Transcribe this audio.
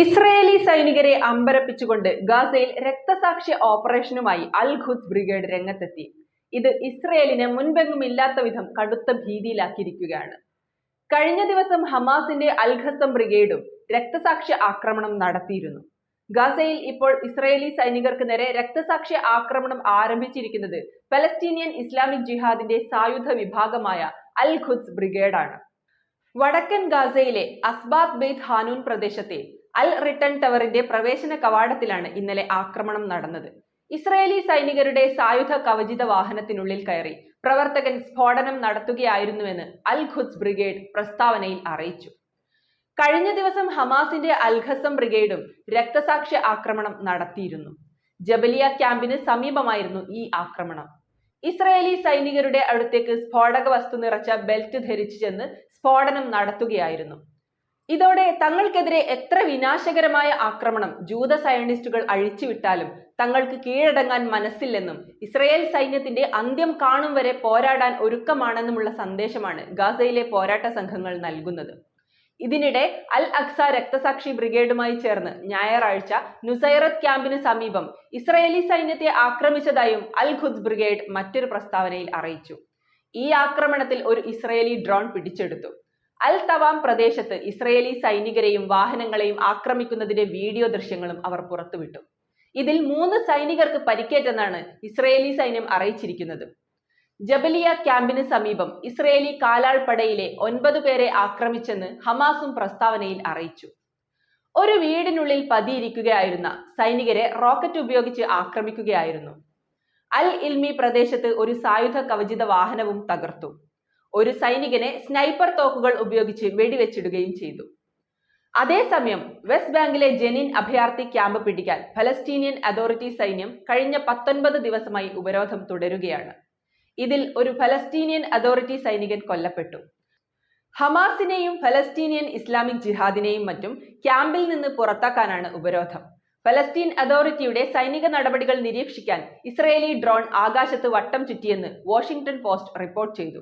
Israeli സൈനികരെ അമ്പരപ്പിച്ചുകൊണ്ട് ഗാസയിൽ രക്തസാക്ഷി ഓപ്പറേഷനുമായി അൽ ഖുദ് ബ്രിഗേഡ് രംഗത്തെത്തി. ഇത് ഇസ്രയേലിനെ മുൻപെങ്ങുമില്ലാത്ത വിധം കടുത്ത ഭീതിയിലാക്കിയിരിക്കുകയാണ്. കഴിഞ്ഞ ദിവസം ഹമാസിന്റെ അൽ ഖസം ബ്രിഗേഡും രക്തസാക്ഷി ആക്രമണം നടത്തിയിരുന്നു. ഗാസയിൽ ഇപ്പോൾ ഇസ്രയേലി സൈനികർക്ക് നേരെ രക്തസാക്ഷി ആക്രമണം ആരംഭിച്ചിരിക്കുന്നത് പലസ്തീനിയൻ ഇസ്ലാമിക് ജിഹാദിന്റെ സായുധ വിഭാഗമായ അൽ ഖുദ്സ് ബ്രിഗേഡാണ്. വടക്കൻ ഗാസയിലെ അസ്ബാദ് ബെയ്ത് ഹാനൂൻ പ്രദേശത്തെ അൽ റിട്ടൺ ടവറിന്റെ പ്രവേശന കവാടത്തിലാണ് ഇന്നലെ ആക്രമണം നടന്നത്. ഇസ്രയേലി സൈനികരുടെ സായുധ കവചിത വാഹനത്തിനുള്ളിൽ കയറി പ്രവർത്തകൻ സ്ഫോടനം നടത്തുകയായിരുന്നുവെന്ന് അൽ ഖുദ്സ് ബ്രിഗേഡ് പ്രസ്താവനയിൽ അറിയിച്ചു. കഴിഞ്ഞ ദിവസം ഹമാസിന്റെ അൽഖസം ബ്രിഗേഡും രക്തസാക്ഷി ആക്രമണം നടത്തിയിരുന്നു. ജബലിയ ക്യാമ്പിന് സമീപമായിരുന്നു ഈ ആക്രമണം. ഇസ്രയേലി സൈനികരുടെ അടുത്തേക്ക് സ്ഫോടക വസ്തു നിറച്ച ബെൽറ്റ് ധരിച്ചു ചെന്ന് സ്ഫോടനം നടത്തുകയായിരുന്നു. ഇതോടെ തങ്ങൾക്കെതിരെ എത്ര വിനാശകരമായ ആക്രമണം ജൂത സയനിസ്റ്റുകൾ അഴിച്ചുവിട്ടാലും തങ്ങൾക്ക് കീഴടങ്ങാൻ മനസ്സില്ലെന്നും ഇസ്രയേൽ സൈന്യത്തിന്റെ അന്ത്യം കാണും വരെ പോരാടാൻ ഒരുക്കമാണെന്നുമുള്ള സന്ദേശമാണ് ഗാസയിലെ പോരാട്ട സംഘങ്ങൾ നൽകുന്നത്. ഇതിനിടെ അൽ അക്സ രക്തസാക്ഷി ബ്രിഗേഡുമായി ചേർന്ന് ഞായറാഴ്ച നുസൈറത്ത് ക്യാമ്പിന് സമീപം ഇസ്രയേലി സൈന്യത്തെ ആക്രമിച്ചതായും അൽ ഖുദ് ബ്രിഗേഡ് മറ്റൊരു പ്രസ്താവനയിൽ അറിയിച്ചു. ഈ ആക്രമണത്തിൽ ഒരു ഇസ്രയേലി ഡ്രോൺ പിടിച്ചെടുത്തു. അൽ തവാം പ്രദേശത്ത് ഇസ്രയേലി സൈനികരെയും വാഹനങ്ങളെയും ആക്രമിക്കുന്നതിന്റെ വീഡിയോ ദൃശ്യങ്ങളും അവർ പുറത്തുവിട്ടു. ഇതിൽ മൂന്ന് സൈനികർക്ക് പരിക്കേറ്റെന്നാണ് ഇസ്രയേലി സൈന്യം അറിയിച്ചിരിക്കുന്നത്. ജബലിയ ക്യാമ്പിന് സമീപം ഇസ്രയേലി കാലാൾപ്പടയിലെ ഒൻപത് പേരെ ആക്രമിച്ചെന്ന് ഹമാസും പ്രസ്താവനയിൽ അറിയിച്ചു. ഒരു വീടിനുള്ളിൽ പതിയിരിക്കുകയായിരുന്ന സൈനികരെ റോക്കറ്റ് ഉപയോഗിച്ച് ആക്രമിക്കുകയായിരുന്നു. അൽ ഇൽമി പ്രദേശത്ത് ഒരു സായുധ കവചിത വാഹനവും തകർത്തു. ഒരു സൈനികനെ സ്നൈപ്പർ തോക്കുകൾ ഉപയോഗിച്ച് വെടിവെച്ചിടുകയും ചെയ്തു. അതേസമയം വെസ്റ്റ് ബാങ്കിലെ ജെനിൻ അഭയാർത്ഥി ക്യാമ്പ് പിടിക്കാൻ ഫലസ്തീനിയൻ അതോറിറ്റി സൈന്യം കഴിഞ്ഞ പത്തൊൻപത് ദിവസമായി ഉപരോധം തുടരുകയാണ്. ഇതിൽ ഒരു ഫലസ്തീനിയൻ അതോറിറ്റി സൈനികൻ കൊല്ലപ്പെട്ടു. ഹമാസിനെയും ഫലസ്തീനിയൻ ഇസ്ലാമിക് ജിഹാദിനെയും മറ്റും ക്യാമ്പിൽ നിന്ന് പുറത്താക്കാനാണ് ഉപരോധം. ഫലസ്തീൻ അതോറിറ്റിയുടെ സൈനിക നടപടികൾ നിരീക്ഷിക്കാൻ ഇസ്രയേലി ഡ്രോൺ ആകാശത്ത് വട്ടം ചുറ്റിയെന്ന് വാഷിംഗ്ടൺ പോസ്റ്റ് റിപ്പോർട്ട് ചെയ്തു.